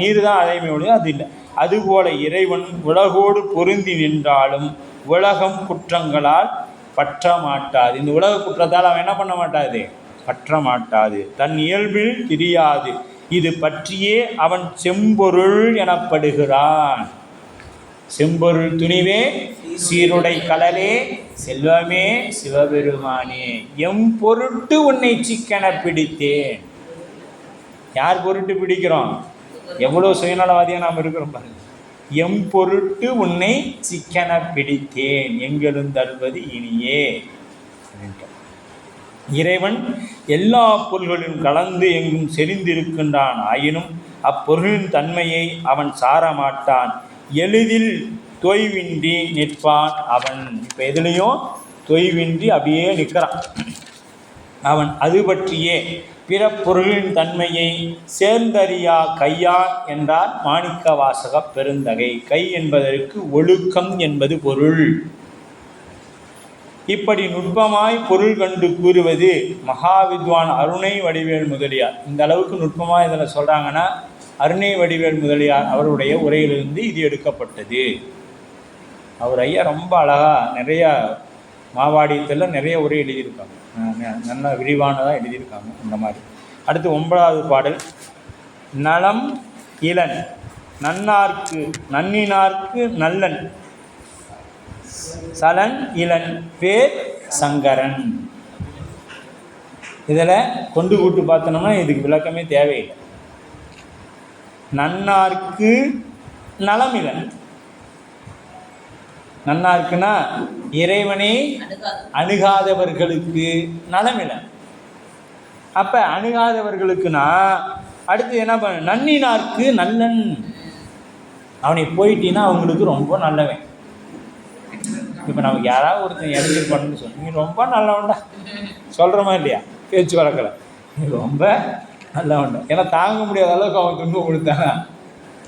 நீர் தான் அழைமை ஒழிய அது இல்லை. அதுபோல இறைவன் உலகோடு பொருந்தி நின்றாலும் உலகம் குற்றங்களால் பற்ற மாட்டாது இந்த உலக குற்றத்தால் அவன் என்ன பண்ண மாட்டாது பற்ற மாட்டாது தன் இயல்பில் தெரியாது. இது பற்றியே அவன் செம்பொருள் எனப்படுகிறான். செம்பொருள் துணிவே சீருடை கலலே செல்வமே சிவபெருமானே எம் பொருட்டு உன்னை சிக்கன பிடித்தேன். யார் பொருட்டு பிடிக்கிறோம்? எவ்வளோ சுயநலவாதியாக நாம் இருக்கிறோம் பாருங்க. எம் பொருட்டு உன்னை சிக்கன பிடித்தேன். எங்கெழுந்தருவது இனியே. இறைவன் எல்லா பொருள்களிலும் கலந்து எங்கும் செறிந்திருக்கின்றான். ஆயினும் அப்பொருளின் தன்மையை அவன் சார மாட்டான். எளிதில் தொய்வின்றி நிற்பான் அவன். இப்போ எதுலேயும் தொய்வின்றி அப்படியே நிற்கிறான். அவன் அது பற்றியே பிற பொருளின் தன்மையை சேர்ந்தறியா கையான் என்றார் மாணிக்க வாசக பெருந்தகை. கை என்பதற்கு ஒழுக்கம் என்பது பொருள். இப்படி நுட்பமாய் பொருள் கண்டு கூறுவது மகாவித்வான் அருணை வடிவேல் முதலியார். இந்த அளவுக்கு நுட்பமாக இதில் சொல்கிறாங்கன்னா அருணை வடிவேல் முதலியார் அவருடைய உரையிலிருந்து இது எடுக்கப்பட்டது. அவர் ஐயா ரொம்ப அழகாக நிறையா மாவாடியத்தில் நிறைய உரை எழுதியிருக்காங்க. நல்ல விரிவானதாக எழுதியிருக்காங்க இந்த மாதிரி. அடுத்து ஒன்பதாவது பாடல். நலம் இளன் நன்னார்க்கு நன்னினார்க்கு நல்லன். சலன் இளன் பேர் சங்கரன். இதில் கொண்டு கூட்டு பார்த்தோம்னா இதுக்கு விளக்கமே தேவையில்லை. நன்னார்க்கு நலமிலன் நன்னார்க்குன்னா இறைவனை அணுகாதவர்களுக்கு நலமில்லை. அப்போ அணுகாதவர்களுக்குன்னா அடுத்து என்ன பண்ண நன்னினார்க்கு நல்லன். அவனை போயிட்டீன்னா அவங்களுக்கு ரொம்ப நல்லவன். இப்போ நமக்கு யாராவது ஒருத்தன் இறங்கி பண்ணணும்னு சொல்லி நீ ரொம்ப நல்லவன்டா. சொல்கிறோமா இல்லையா? பேச்சு வழக்கில். நீ ரொம்ப நல்லவன்டா. ஏன்னா தாங்க முடியாத அளவுக்கு அவன் துன்பம் கொடுத்தானா?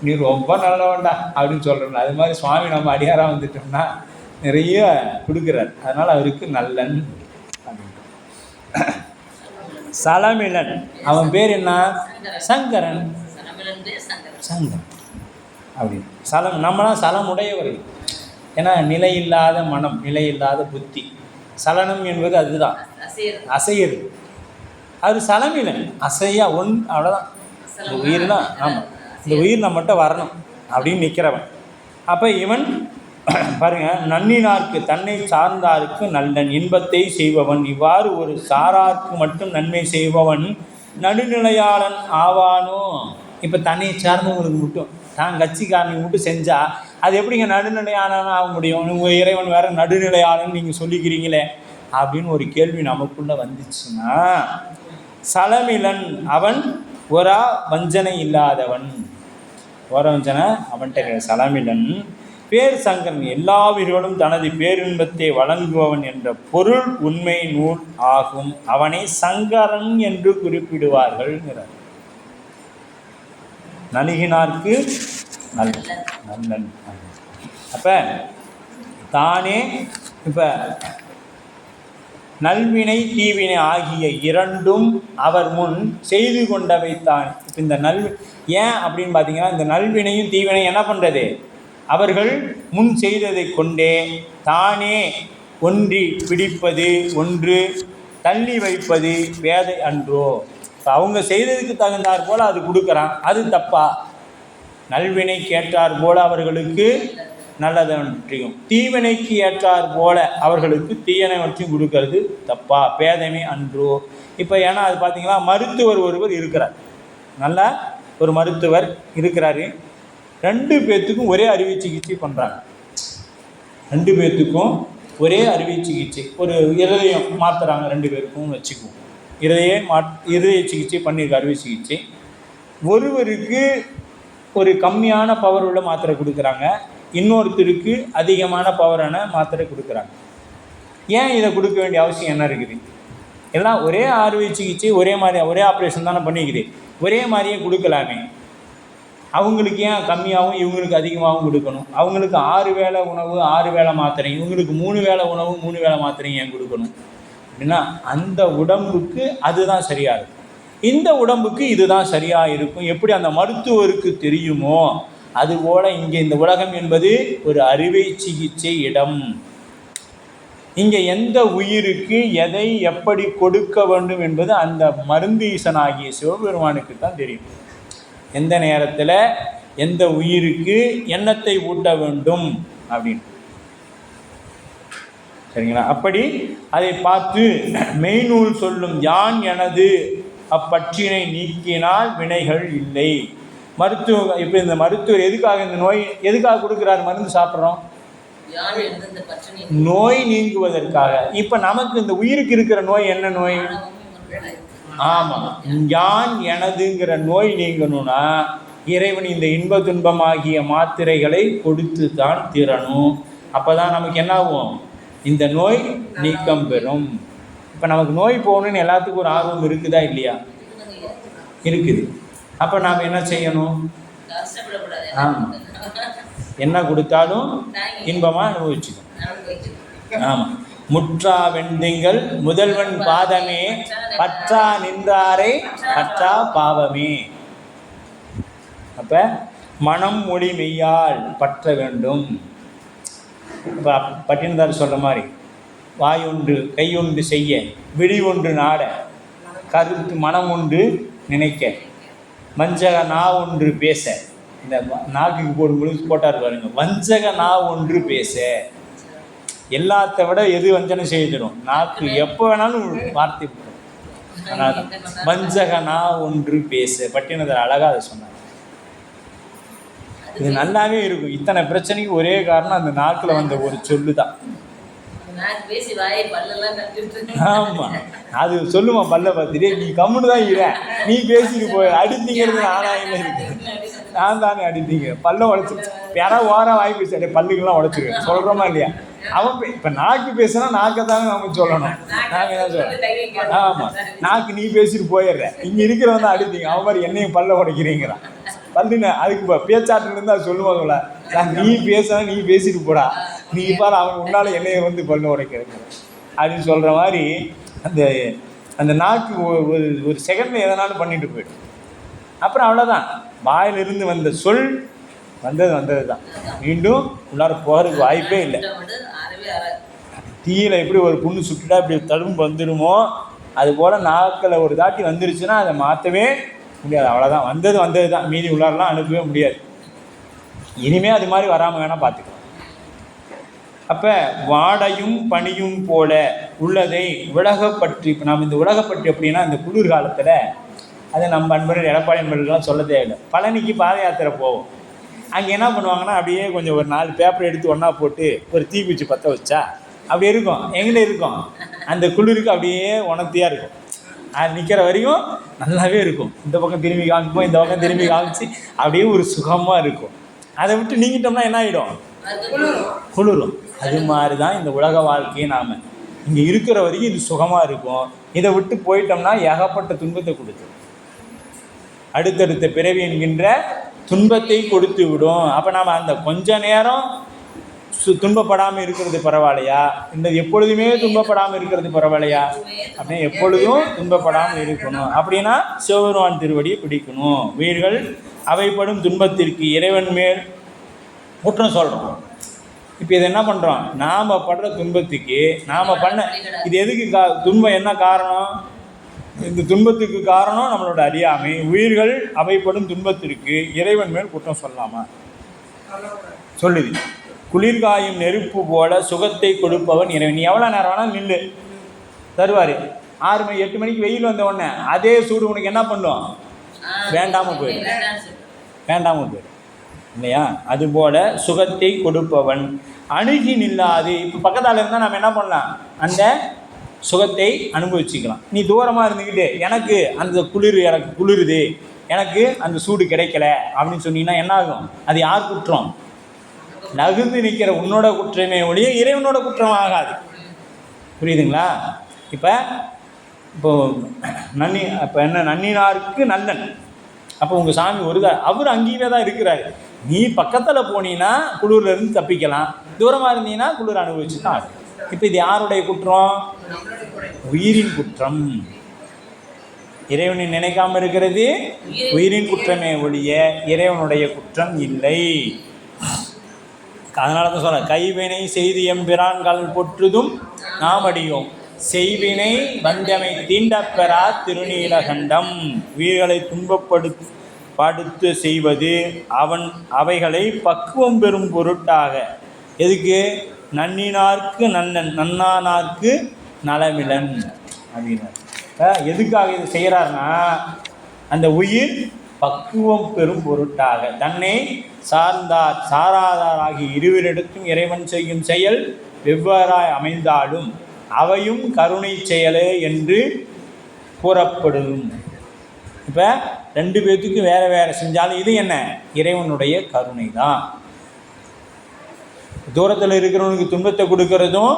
நீ ரொம்ப நல்லவன்டா அப்படின்னு சொல்கிறோம்ல அது மாதிரி சுவாமி நம்ம அடியாராக வந்துட்டோம்னா நிறைய கொடுக்குறார். அதனால் அவருக்கு நல்லன் அப்படின்ட்டு சலமிலன். அவன் பேர் என்ன? சங்கரன். சங்கரன். அப்படி. சலம் நம்மளாம் சலம் உடையவர்கள் ஏன்னா நிலையில்லாத மனம் நிலை இல்லாத புத்தி. சலனம் என்பது அதுதான். அசையறது. அசையது அது சலமிலன். அசையா ஒன் அவ்வளோதான் உயிர் தான் ஆமாம் இந்த உயிர் நம்மகிட்ட வரணும் அப்படின்னு நிற்கிறவன் அப்போ இவன் பாருங்க நன்னினார்க்கு தன்னை சார்ந்தாருக்கு நல்லன் இன்பத்தை செய்பவன். இவ்வாறு ஒரு சாரார்க்கு மட்டும் நன்மை செய்பவன் நடுநிலையாளன் ஆவானோ? இப்போ தன்னை சார்ந்தவங்களுக்கு மட்டும். தான் கட்சிக்காரனுக்கு மட்டும் செஞ்சால் அது எப்படிங்க நடுநிலையாளன் ஆக முடியும்? உங்கள் இறைவன் வேற நடுநிலையாளன் நீங்கள் சொல்லிக்கிறீங்களே அப்படின்னு ஒரு கேள்வி நமக்குள்ளே வந்துச்சுன்னா சலமிலன் அவன் ஒரா வஞ்சனை இல்லாதவன். ஓர அவன்கிட்ட சலமிடன் பேர் சங்கரன் எல்லா உயிர்களும் தனது பேரின்பத்தை வழங்குபவன் என்ற பொருள் உண்மை நூல் ஆகும். அவனை சங்கரன் என்று குறிப்பிடுவார்கள்ங்கிறார். நணுகினார்க்கு நல்ல நல்லன் அப்போ தானே இப்போ நல்வினை தீவினை ஆகிய இரண்டும் அவர் முன் செய்து கொண்டவை தான் இப்போ இந்த நல் ஏன் அப்படின்னு பார்த்தீங்கன்னா இந்த நல்வினையும் தீவினையும் என்ன பண்ணுறது அவர்கள் முன் செய்ததை கொண்டே தானே ஒன்றி பிடிப்பது ஒன்று தள்ளி வைப்பது வேதை அன்றோ. இப்போ அவங்க செய்ததுக்கு தகுந்தாற் போல் அது கொடுக்குறான். அது தப்பா? நல்வினை கேட்டார் போல் அவர்களுக்கு நல்லதவற்றையும் தீவினைக்கு ஏற்றார் போல அவர்களுக்கு தீயனவற்றையும் கொடுக்கறது தப்பா? பேதமை அன்றோ? இப்போ ஏன்னா அது பார்த்தீங்களா மருத்துவர் ஒருவர் இருக்கிறார். நல்ல ஒரு மருத்துவர் இருக்கிறாரு. ரெண்டு பேர்த்துக்கும் ஒரே அறுவை சிகிச்சை பண்ணுறாங்க ரெண்டு பேர்த்துக்கும் ஒரே அறுவை சிகிச்சை. ஒரு இருதயம் மாற்றுறாங்க ரெண்டு பேருக்கும் வச்சுக்குவோம். இருதய மா இருதய சிகிச்சை பண்ணியிருக்க அறுவை சிகிச்சை. ஒருவருக்கு ஒரு கம்மியான பவர் உள்ள மாத்திரை கொடுக்குறாங்க. இன்னொருத்தருக்கு அதிகமான பவரான மாத்திரை கொடுக்குறாங்க. ஏன் இதை கொடுக்க வேண்டிய அவசியம் என்ன இருக்குது? எல்லாம் ஒரே அறுவை சிகிச்சை ஒரே மாதிரி ஒரே ஆப்ரேஷன் தானே பண்ணிக்குது. ஒரே மாதிரியே கொடுக்கலாமே. அவங்களுக்கு ஏன் கம்மியாகவும் இவங்களுக்கு அதிகமாகவும் கொடுக்கணும்? அவங்களுக்கு ஆறு வேளை உணவு ஆறு வேளை மாத்திரை இவங்களுக்கு மூணு வேளை உணவு மூணு வேளை மாத்திரை ஏன் கொடுக்கணும்? அப்படின்னா அந்த உடம்புக்கு அதுதான் சரியாக இருக்கும். இந்த உடம்புக்கு இதுதான் சரியாக இருக்கும். எப்படி அந்த மருத்துவருக்கு தெரியுமோ அதுபோல இங்கே இந்த உலகம் என்பது ஒரு அறுவை சிகிச்சை இடம். இங்கே எந்த உயிருக்கு எதை எப்படி கொடுக்க வேண்டும் என்பது அந்த மருந்து ஈசனாகிய சிவபெருமானுக்கு தான் தெரியும். எந்த நேரத்தில் எந்த உயிருக்கு எண்ணத்தை ஊட்ட வேண்டும் அப்படின்னு. சரிங்களா? அப்படி அதை பார்த்து மெய்நூல் சொல்லும் யான் எனது அப்பற்றினை நீக்கினால் வினைகள் இல்லை. மருத்துவ இப்போ இந்த மருத்துவர் எதுக்காக இந்த நோய் எதுக்காக கொடுக்குறாரு? மருந்து சாப்பிட்றோம். நோய் நீங்குவதற்காக. இப்போ நமக்கு இந்த உயிருக்கு இருக்கிற நோய் என்ன நோய்? ஆமாம் யான் எனதுங்கிற நோய் நீங்கணும்னா இறைவன் இந்த இன்ப துன்பமாகிய மாத்திரைகளை கொடுத்து தான் தீரணும். அப்போ தான் நமக்கு என்ன ஆகும் இந்த நோய் நீக்கம் பெறும். இப்போ நமக்கு நோய் போகணும்னு எல்லாத்துக்கும் ஒரு ஆர்வம் இருக்குதா இல்லையா? இருக்குது. அப்போ நாம் என்ன செய்யணும்? கஷ்டப்படக்கூடாது ஆமா. என்ன கொடுத்தாலும் இன்பமாக அனுபவிச்சுக்கணும். ஆமாம் முற்றா வெண்டிங்கள் முதல்வன் பாதமே பற்றா நின்றாரை பற்றா பாவமே. அப்ப மனம் மொழி மெய்யால் பற்ற வேண்டும். இப்போ பட்டினதார் சொல்ற மாதிரி வாய் ஒன்று கை ஒன்று செய்ய விழி ஒன்று நாட கருத்து மனம் ஒன்று நினைக்க. வஞ்சக நா ஒன்று பேச. இந்த நாக்குக்கு போடும்பொழுது போட்டார் பாருங்க. வஞ்சக நா ஒன்று பேச. எல்லாத்த விட எது வஞ்சனை செய்திடும் நாக்கு எப்போ வேணாலும் வார்த்தை விடும். ஆனால் வஞ்சக நா ஒன்று பேச. பட்டினதார் அழகாக அதை சொன்னார். இது நல்லாவே இருக்கும். இத்தனை பிரச்சனைக்கு ஒரே காரணம் அந்த நாக்கில் வந்த ஒரு சொல்லு தான் ஆமா. அது சொல்லுமா பல்ல பார்த்துட்டு நீ கம்முன்னு தான் இரு. நீ பேசிட்டு போய் அடித்தீங்கிறது நானா இல்லை இருக்கு. நான் தானே அடித்தீங்க. பல்ல உடைச்சு. யாராவது ஓரம் வாய் பேசி அப்படியே பல்லுக்கெல்லாம் உடைச்சிருவேன். சொல்கிறோமா இல்லையா? அவன் இப்ப நாக்கு பேசுனா நாக்கை தானே நம்ம சொல்லணும். நாங்க என்ன சொல்றோம்? ஆமா. நாக்கு நீ பேசிட்டு போயிடுற இங்க இருக்கிறவன் தான் அடித்தீங்க. அவன் மாதிரி என்னையும் பல்ல உடைக்கிறீங்கிறான். பல்லுன்னு அதுக்கு பேச்சாட்டுல இருந்தா சொல்லுவாங்கள நீ பேசுனா நீ பேசிட்டு போடா. நீ பாரு அவன் உன்னால் என்னைய வந்து பல்லு உடைக்கிறது அப்படின்னு சொல்கிற மாதிரி அந்த அந்த நாக்கு ஒரு ஒரு செகண்ட்ல எதனாலும் பண்ணிட்டு போயிடும். அப்புறம் அவ்வளோதான் வாயிலிருந்து வந்த சொல் வந்தது வந்தது தான். மீண்டும் உள்ளார போகிறதுக்கு வாய்ப்பே இல்லை. தீயில் தீயில எப்படி ஒரு புண்ணு சுட்டுட்டா இப்படி தழும்பு வந்துடுமோ அது போல் நாக்கில் ஒரு தாட்டி வந்துருச்சுன்னா அதை மாற்றவே முடியாது. அவ்வளோதான் வந்தது வந்தது தான். மீதி உள்ளாரெலாம் அனுப்பவே முடியாது. இனிமே அது மாதிரி வராமல் வேணால் பார்த்துக்கலாம். அப்போ வாடையும் பனியும் போல உள்ளதை உலகப்பற்றி இப்போ நம்ம இந்த உலகப்பற்றி அப்படின்னா இந்த குளிர் காலத்தில் அதை நம்ம அன்பர்கள் எடப்பாடி அன்பர்கள்லாம் சொல்ல தேவையில்லை பழனிக்கு பாத யாத்திரை போவோம். அங்கே என்ன பண்ணுவாங்கன்னா அப்படியே கொஞ்சம் ஒரு நாலு பேப்பர் எடுத்து ஒன்றா போட்டு ஒரு தீக்குச்சி பற்ற வச்சா அப்படி இருக்கும். எங்கே இருக்கும்? அந்த குளிருக்கு அப்படியே உணர்த்தியாக இருக்கும். அது நிற்கிற வரையும் நல்லாவே இருக்கும். இந்த பக்கம் திரும்பி காமிப்போம் இந்த பக்கம் திரும்பி காமிச்சு அப்படியே ஒரு சுகமாக இருக்கும். அதை விட்டு நீங்கிட்டோம்னா என்ன ஆகிடும் குளிரும். அது மாதிரி தான் இந்த உலக வாழ்க்கையை நாம். இங்கே இருக்கிற வரைக்கும் இது சுகமாக இருக்கும். இதை விட்டு போயிட்டோம்னா ஏகப்பட்ட துன்பத்தை கொடுத்துரும் அடுத்தடுத்த பிறவி என்கின்ற துன்பத்தை கொடுத்து விடும். அப்போ நாம் அந்த கொஞ்ச நேரம் சு துன்பப்படாமல் இருக்கிறது பரவாயில்லையா? இந்த எப்பொழுதுமே துன்பப்படாமல் இருக்கிறது பரவாயில்லையா? அப்படின்னா எப்பொழுதும் துன்பப்படாமல் இருக்கணும். அப்படின்னா சிவபெருமான் திருவடியை பிடிக்கணும். உயிர்கள் அவைப்படும் துன்பத்திற்கு இறைவன் மேல் குற்றம் சொல்கிறோம் இப்போ இதை என்ன பண்ணுறோம் நாம் படுற துன்பத்துக்கு நாம் பண்ண இது எதுக்கு கா துன்பம் என்ன காரணம்? இந்த துன்பத்துக்கு காரணம் நம்மளோட அறியாமை. உயிர்கள் அவைப்படும் துன்பத்திற்கு இறைவன் மேல் குற்றம் சொல்லாமா சொல்லுது. குளிர்காயும் நெருப்பு போல சுகத்தை கொடுப்பவன் இறைவன். நீ எவ்வளோ நேரம் வேணாலும் நில்லு. தருவார். ஆறு மணி எட்டு மணிக்கு வெயில் வந்த உடனே அதே சூடு உனக்கு என்ன பண்ணும்? வேண்டாம போயிடும். வேண்டாம போயிடும். இல்லையா? அதுபோல் சுகத்தை கொடுப்பவன். அணுகி நில்லாது. இப்போ பக்கத்தால் இருந்தால் நம்ம என்ன பண்ணலாம்? அந்த சுகத்தை அனுபவிச்சுக்கலாம். நீ தூரமாக இருந்துக்கிட்டு எனக்கு அந்த குளிர் எனக்கு குளிருது. எனக்கு அந்த சூடு கிடைக்கல. அப்படின்னு சொன்னீங்கன்னா என்ன ஆகும்? அது யார் குற்றம்? நகுந்து நிற்கிற உன்னோட குற்றமே ஒழிய இறைவனோட குற்றம் ஆகாது. புரியுதுங்களா? இப்போ இப்போ நன்னி இப்போ என்ன? நன்னினாருக்கு நல்லன். அப்போ உங்கள் சாமி ஒருதா அவர் அங்கேயே தான் இருக்கிறாரு. நீ பக்கத்தில் போனீங்கன்னா குளிர்லேருந்து தப்பிக்கலாம். தூரமாக இருந்தீங்கன்னா குளிர் அனுபவிச்சு தான் ஆகும் இப்போ இது யாருடைய குற்றம்? உயிரின் குற்றம். இறைவனை நினைக்காம இருக்கிறது உயிரின் குற்றமே ஒழிய இறைவனுடைய குற்றம் இல்லை. அதனால தான் சொல்ல கைவினை செய்தி எம்பிரான்கள் பொற்றுதும் நாம் அடியோம். செய்வினை வந்தமை தீண்டப்பெறா திருநீலகண்டம். உயிர்களை துன்பப்படு படுத்து செய்வது அவன் அவைகளை பக்குவம் பெறும் பொருட்டாக. எதுக்கு? நன்னினார்க்கு நன்னன் நன்னானார்க்கு நலமிலன் அப்படின்னார். எதுக்காக இது செய்கிறாருன்னா அந்த உயிர் பக்குவம் பெறும் பொருட்டாக. தன்னை சார்ந்தார் சாராதாராகி இருவரிடத்தும் இறைவன் செய்யும் செயல் வெவ்வேறாய் அமைந்தாலும் அவையும் கருணை செயலே என்று கூறப்படும். இப்போ ரெண்டு பேர்த்துக்கும் வேறு வேறு செஞ்சாலும் இது என்ன? இறைவனுடைய கருணை தான் தூரத்தில் இருக்கிறவனுக்கு துன்பத்தை கொடுக்கறதும்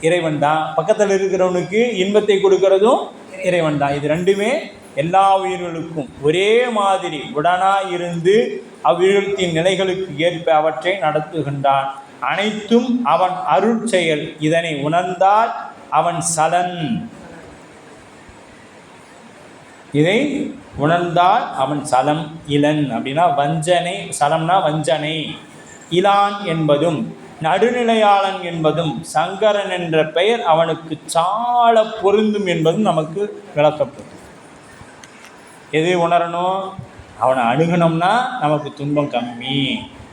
இறைவன் தான் பக்கத்தில் இருக்கிறவனுக்கு இன்பத்தை கொடுக்கறதும் இறைவன் தான் இது ரெண்டுமே எல்லா உயிர்களுக்கும் ஒரே மாதிரி உடனாய் இருந்து அவ்வுயிர்த்தின் நிலைகளுக்கு ஏற்ப அவற்றை நடத்துகின்றான். அனைத்தும் அவன் அருட்செயல் இதனை உணர்ந்தால் அவன் சலன். இதை உணர்ந்தால் அவன் சலம் இளன் அப்படின்னா வஞ்சனை சலம்னா வஞ்சனை. இலான் என்பதும் நடுநிலையாளன் என்பதும் சங்கரன் என்ற பெயர் அவனுக்கு சால பொருந்தும் என்பதும் நமக்கு விளக்கப்படும். எது உணரணும்? அவனை அணுகணும்னா நமக்கு துன்பம் கம்மி.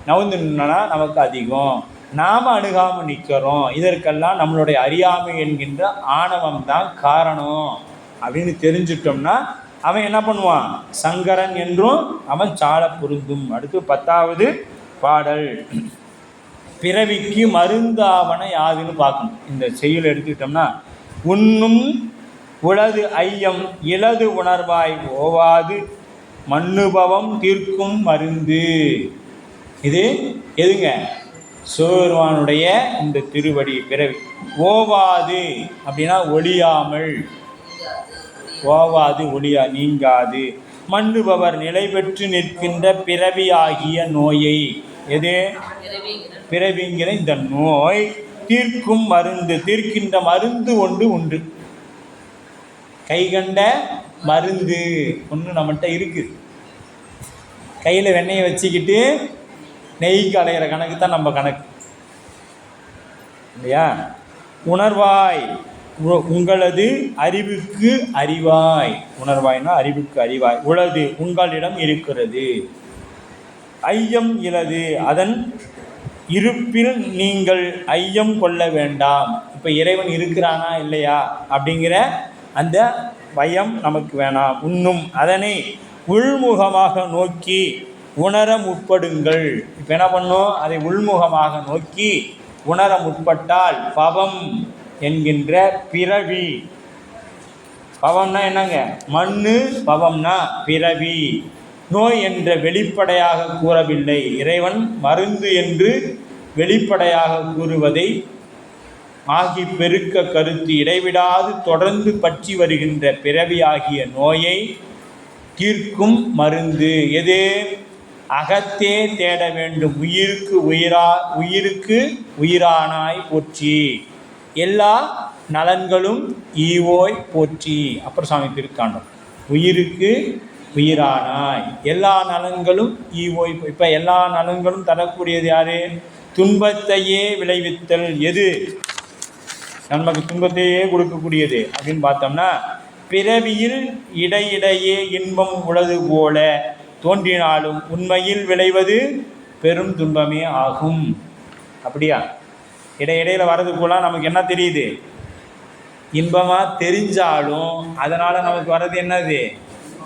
நவுந்து நின்னா நமக்கு அதிகம். நாம் அணுகாமல் நிற்கிறோம் இதற்கெல்லாம் நம்மளுடைய அறியாமை என்கின்ற ஆணவம் தான் காரணம். அப்படின்னு தெரிஞ்சிட்டோம்னா அவன் என்ன பண்ணுவான்? சங்கரன் என்றும் அவன் சால பொருந்தும். அடுத்து பத்தாவது பாடல். பிறவிக்கு மருந்தாவன யாதுன்னு பார்க்கணும். இந்த செய்யுள் எடுத்துக்கிட்டோம்னா உண்ணும் உளது ஐயம் இளது உணர்வாய் ஓவாது. மண்ணுபவம் தீர்க்கும் மருந்து. இது எதுங்க? சிவபெருமானுடைய இந்த திருவடி பிறவி. ஓவாது அப்படின்னா ஒளியாமல் ஓவாது ஒளியா நீங்காது. மண்ணுபவர் நிலை பெற்று நிற்கின்ற பிறவியாகிய நோயை எது? பிறவிங்கிற இந்த நோய் தீர்க்கும் மருந்து தீர்க்கின்ற மருந்து ஒன்று உண்டு. கைகண்ட மருந்து ஒன்று நம்மகிட்ட இருக்குது கையில் வெண்ணெயை வச்சுக்கிட்டு நெய்க்கு அலையிற கணக்கு தான் நம்ம கணக்கு. இல்லையா? உணர்வாய். உங்களது அறிவுக்கு அறிவாய். உணர்வாய்னா அறிவுக்கு அறிவாய். உளது உங்களிடம் இருக்கிறது. ஐயம் இலது. அதன் இருப்பில் நீங்கள் ஐயம் கொள்ள வேண்டாம். இப்போ இறைவன் இருக்கிறானா இல்லையா? அப்படிங்கிற அந்த பயம் நமக்கு வேணாம். உண்ணும். அதனை உள்முகமாக நோக்கி உணர முற்படுங்கள். இப்போ என்ன பண்ணும்? அதை உள்முகமாக நோக்கி உணர முற்பட்டால் பவம் என்கின்ற பிறவி. பவம்னா என்னங்க? மண்ணு பவம்னா பிறவி. நோய் என்ற வெளிப்படையாக கூறவில்லை. இறைவன் மருந்து என்று வெளிப்படையாக கூறுவதை ஆகி பெருக்க கருத்து இடைவிடாது தொடர்ந்து பற்றி வருகின்ற பிறவியாகிய நோயை தீர்க்கும் மருந்து. எது? அகத்தே தேட வேண்டும். உயிருக்கு உயிரா உயிருக்கு உயிரானாய் போற்றி. எல்லா நலன்களும் ஈவோய் போற்றி. அப்புறம் சாமி திருக்காண்டம். உயிருக்கு உயிரானாய். எல்லா நலன்களும் ஈவோய் இப்போ எல்லா நலன்களும் தரக்கூடியது யாரு? துன்பத்தையே விளைவித்தல். எது? நமக்கு துன்பத்தையே கொடுக்கக்கூடியது. அப்படின்னு பார்த்தோம்னா பிறவியில் இடையிடையே இன்பம் உள்ளது போல தோன்றினாலும் உண்மையில் விளைவது பெரும் துன்பமே ஆகும். அப்படியா? இடையிடையில் வர்றது நமக்கு என்ன தெரியுது? இன்பமாக தெரிஞ்சாலும் அதனால் நமக்கு வர்றது என்னது?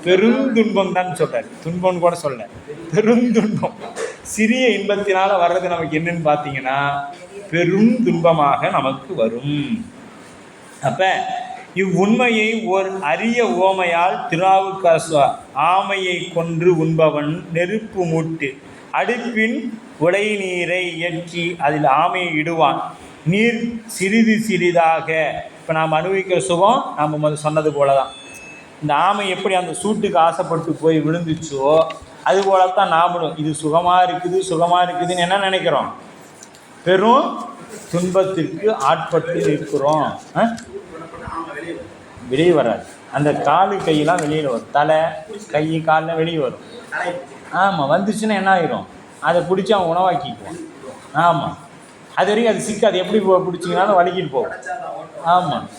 பெருந்துன்பம் தான் சொல்கிறார் துன்பம்னு கூட சொல்ல பெருந்துன்பம். சிறிய இன்பத்தினால் வர்றது நமக்கு என்னன்னு பார்த்தீங்கன்னா பெரும் துன்பமாக நமக்கு வரும். அப்போ இவ்வுண்மையை ஓர் அரிய ஓமையால் திருநாவுக்கரசு ஆமையை கொன்று உண்பவன் நெருப்பு மூட்டு. அடுப்பின் உடை நீரை ஏற்றி அதில் ஆமையை இடுவான். நீர் சிறிது சிறிதாக. இப்போ நாம் அனுபவிக்கிற சுகம் நாம் முதல் சொன்னது போல தான் இந்த ஆமை எப்படி அந்த சூட்டுக்கு ஆசைப்பட்டு போய் விழுந்துச்சோ அது போல தான் நாமளும். இது சுகமாக இருக்குது சுகமாக இருக்குதுன்னு என்ன நினைக்கிறோம்? பெரும் துன்பத்திற்கு ஆட்பட்டு இருக்கிறோம். வெளியே வராது. அந்த காலு கையெல்லாம் வெளியில் வரும். தலை கை காலில் வெளியே வரும். ஆமாம் வந்துச்சுன்னா என்ன ஆயிரும்? அதை பிடிச்சி அவன் உணவாக்கிக்குவான். ஆமாம் அது வரைக்கும் அது சிக்காது. எப்படி போ- பிடிச்சிங்கனாலும் வலிக்கிட்டு போகும். ஆமாம்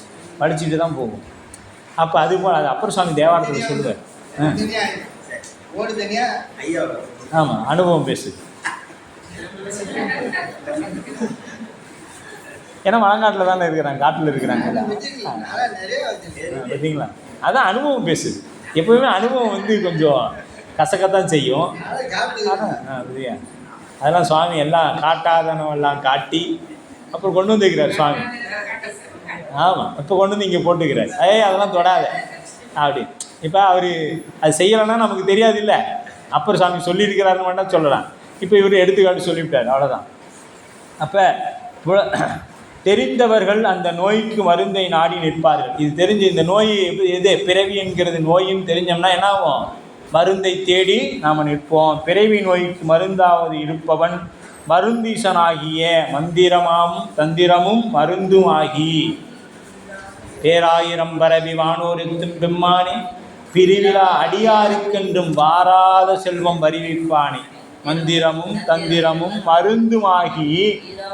வலிச்சுட்டு தான் போகும். அப்போ அது போல் அது அப்புறம் சுவாமி தேவாரத்தில் சொல்லுவார். ஆமாம் அனுபவம் பேசு. ஏன்னா மழங்காட்டில் தானே இருக்கிறாங்க. காட்டில் இருக்கிறாங்க. பார்த்தீங்களா? அதான் அனுபவம் பேசு. எப்பவுமே அனுபவம் வந்து கொஞ்சம் கசக்கத்தான் செய்யும். அதெல்லாம் சுவாமி எல்லாம் காட்டாதனம் எல்லாம் காட்டி அப்புறம் கொண்டு வந்துக்கிறார் சுவாமி. ஆமாம் இப்போ கொண்டு வந்து இங்கே போட்டுக்கிறார். ஏய் அதெல்லாம் தொடாத. அப்படி. இப்போ அவர் அது செய்யலைன்னா நமக்கு தெரியாது இல்லை அப்புறம் சாமி சொல்லியிருக்கிறாருன்னு வேணா சொல்லலாம். இப்போ இவர் எடுத்துக்காட்டு சொல்லிவிட்டார். அவ்வளோதான் அப்போ தெரிந்தவர்கள் அந்த நோய்க்கு மருந்தை நாடி நிற்பார்கள். இது தெரிஞ்சு இந்த நோய் எது? பிறவி என்கிறது நோயின்னு தெரிஞ்சோம்னா என்ன ஆகும்? மருந்தை தேடி நாம் நிற்போம். பிறவி நோய்க்கு மருந்தாவது இருப்பவன் மருந்தீசனாகிய மந்திரமாம் தந்திரமும் மருந்தும் ஆகி. பேராயிரம் பரவி வானோருக்கும் பெம்மானே பிரிவிழா அடியாருக்கென்றும் வாராத செல்வம் வருவிப்பானே. மந்திரமும் தந்திரமும் மருந்துமாகி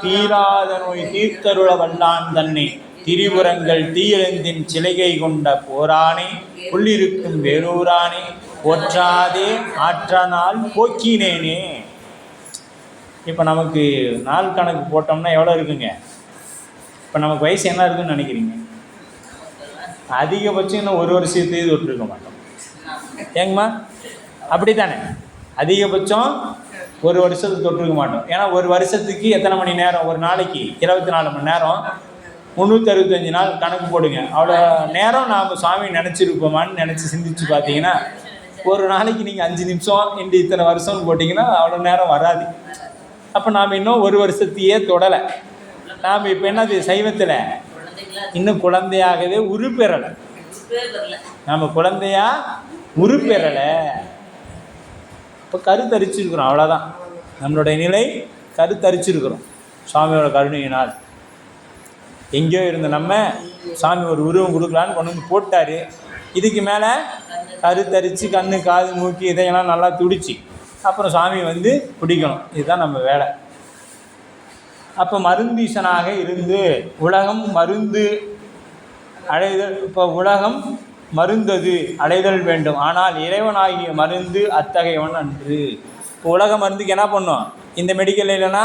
தீராத நோய் தீர்த்தருள வல்லான் தன்னை. திரிபுரங்கள் தீயெழுந்தின் சிலைகை கொண்ட போரானே உள்ளிருக்கும் வேலூரானே போற்றாதே நாள் போக்கினேனே. இப்போ நமக்கு நாள் கணக்கு போட்டோம்னா எவ்வளோ இருக்குங்க? இப்போ நமக்கு வயசு என்ன இருக்குன்னு நினைக்கிறீங்க? அதிகபட்சம் இன்னும் ஒரு வருஷத்தையும் தொட்டிருக்க மாட்டோம். ஏங்கம்மா? அப்படி தானே அதிகபட்சம் ஒரு வருஷத்துக்கு தொட்டிருக்க மாட்டோம். ஏன்னா ஒரு வருஷத்துக்கு எத்தனை மணி நேரம்? ஒரு நாளைக்கு இருபத்தி நாலு மணி நேரம். முந்நூற்றி அறுபத்தஞ்சு நாள் கணக்கு போடுங்க. அவ்வளோ நேரம் நாம் சுவாமி நினச்சிருப்போமான்னு நினச்சி சிந்திச்சு பார்த்தீங்கன்னா ஒரு நாளைக்கு நீங்கள் அஞ்சு நிமிஷம் இன்று இத்தனை வருஷம்னு போட்டிங்கன்னா அவ்வளோ நேரம் வராது. அப்போ நாம் இன்னும் ஒரு வருஷத்தையே தொடலை. நாம் இப்போ என்னது சைவத்தில்? இன்னும் குழந்தையாகவே உருப்பெறலை. நாம் நம்ம குழந்தையா உருப்பெறலை. இப்போ கருத்தரிச்சிருக்கிறோம் அவ்வளோதான் நம்மளுடைய நிலை கருத்தரிச்சிருக்கிறோம் சுவாமியோட கருணையினால். எங்கேயோ இருந்த நம்ம சாமி ஒரு உருவம் கொடுக்கலான்னு கொண்டு வந்து போட்டார். இதுக்கு மேலே கருத்தரித்து கண்ணு காது மூக்கி இதையெல்லாம் நல்லா துடிச்சு அப்புறம் சாமி வந்து பிடிக்கணும் இதுதான் நம்ம வேலை. அப்போ மருந்தீசனாக இருந்து உலகம் மருந்து அடைதல் இப்போ உலகம் மருந்தது அடைதல் வேண்டும். ஆனால் இறைவனாகிய மருந்து அத்தகையவன் அன்று. இப்போ உலக மருந்துக்கு என்ன பண்ணும்? இந்த மெடிக்கல் இல்லைன்னா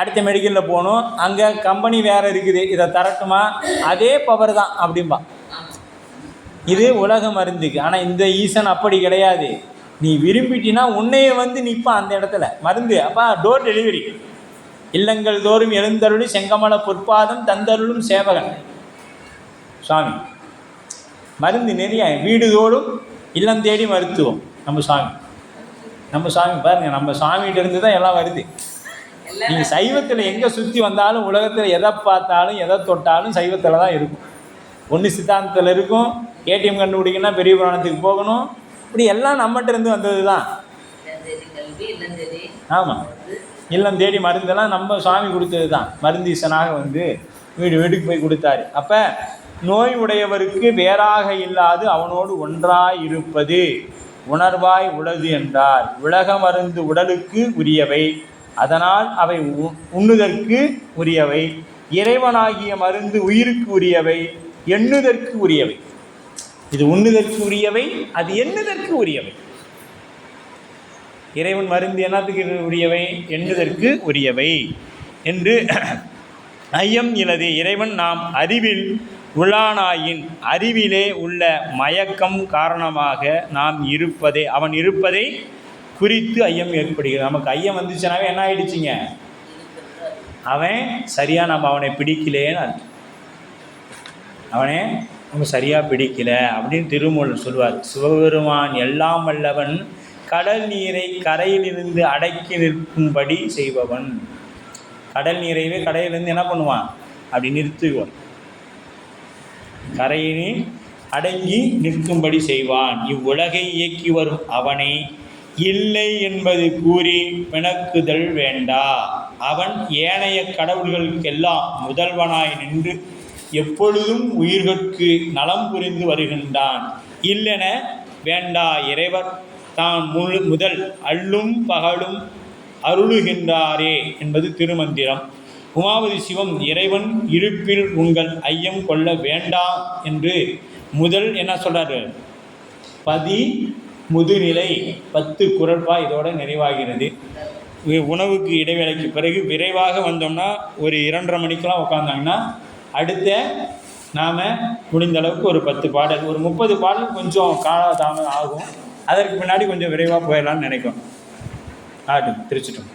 அடுத்த மெடிக்கலில் போகணும். அங்கே கம்பெனி வேறு இருக்குது. இதை தரட்டுமா அதே பவர் தான் அப்படிம்பா. இது உலக மருந்துக்கு ஆனால் இந்த ஈசன் அப்படி கிடையாது. நீ விரும்பிட்டினா உன்னையே வந்து நிற்பான் அந்த இடத்துல. மருந்து. அப்பா டோர் டெலிவரி இல்லங்கள் தோறும் எழுந்தருளி செங்கமல பொற்பாதம் தந்தருளும் சேவகன். சுவாமி. மருந்து நிறைய. வீடுதோறும் இல்லம் தேடி மருத்துவம். நம்ம சாமி நம்ம சாமி பாருங்கள் நம்ம சாமிகிட்டேருந்து தான் எல்லாம் வருது. நீங்கள் சைவத்தில் எங்கே சுற்றி வந்தாலும் உலகத்தில் எதை பார்த்தாலும் எதை தொட்டாலும் சைவத்தில் தான் இருக்கும். ஒன்று சித்தாந்தத்தில் இருக்கும் ஏடிஎம் கண்டுபிடிக்கணும்னா பெரிய புராணத்துக்கு போகணும். இப்படி எல்லாம் நம்மகிட்ட இருந்து வந்தது தான் ஆமாம் இல்லம் தேடி மருந்தெல்லாம் நம்ம சுவாமி கொடுத்தது தான் மருந்தீசனாக வந்து வீடு வீட்டுக்கு போய் கொடுத்தாரு. அப்போ நோய் உடையவருக்கு வேறாக இல்லாது அவனோடு ஒன்றாய் இருப்பது உணர்வாய் உளது என்றார். உலக மருந்து உடலுக்கு உரியவை. அதனால் அவை உ- உண்ணுதற்கு உரியவை. இறைவனாகிய மருந்து உயிருக்கு உரியவை. எண்ணுதற்கு உரியவை. இது உண்ணுதற்கு உரியவை அது எண்ணுதற்கு உரியவை இறைவன் மருந்து என்னத்துக்கு உரியவை? எண்ணுதற்கு உரியவை என்று ஐயம் இலது. இறைவன் நாம் அறிவில் உள்ளானாயின் அறிவிலே உள்ள மயக்கம் காரணமாக நாம் இருப்பதை அவன் இருப்பதை குறித்து ஐயம் ஏற்படுகிறது. நமக்கு ஐயம் வந்துச்சுனாவே என்ன ஆயிடுச்சுங்க? அவன் சரியாக நம்ம அவனை பிடிக்கலேன்னு அவனே நம்ம சரியாக பிடிக்கல அப்படின்னு திருமூலர் சொல்லுவார் சிவபெருமான் எல்லாம் வல்லவன் கடல் நீரை கரையிலிருந்து அடக்கி நிற்கும்படி செய்பவன். கடல் நீரைவே கடையிலேருந்து என்ன பண்ணுவான்? அப்படி நிறுத்துவான். கரையினை அடங்கி நிற்கும்படி செய்வான். இவ்வுலகை இயக்கி வரும் அவனை. இல்லை என்பது கூறி பிணக்குதல் வேண்டா. அவன் ஏனைய கடவுள்களுக்கெல்லாம் முதல்வனாய் நின்று எப்பொழுதும் உயிர்கட்கு நலம் புரிந்து வருகின்றான். இல்லென வேண்டா இறைவர் தான் முழு முதல் அள்ளும் பகலும் அருளுகின்றாரே என்பது திருமந்திரம். உமாவதி சிவம் இறைவன் இருப்பில் உங்கள் ஐயம் கொள்ள வேண்டாம் என்று முதல் என்ன சொல்கிறார் பதி முதுநிலை பத்து குரல்பா இதோட நிறைவாகிறது. உணவுக்கு இடைவேளைக்கு பிறகு விரைவாக வந்தோம்னா ஒரு இரண்டரை மணிக்கெலாம் உட்காந்தாங்கன்னா அடுத்த நாம் முடிந்த அளவுக்கு ஒரு பத்து பாடல் ஒரு முப்பது பாடல் கொஞ்சம் காலதாமதம் ஆகும். அதற்கு பின்னாடி கொஞ்சம் விரைவாக போயிடலாம்னு நினைக்கும் ஆகட்டும் திருச்சிட்டோம்.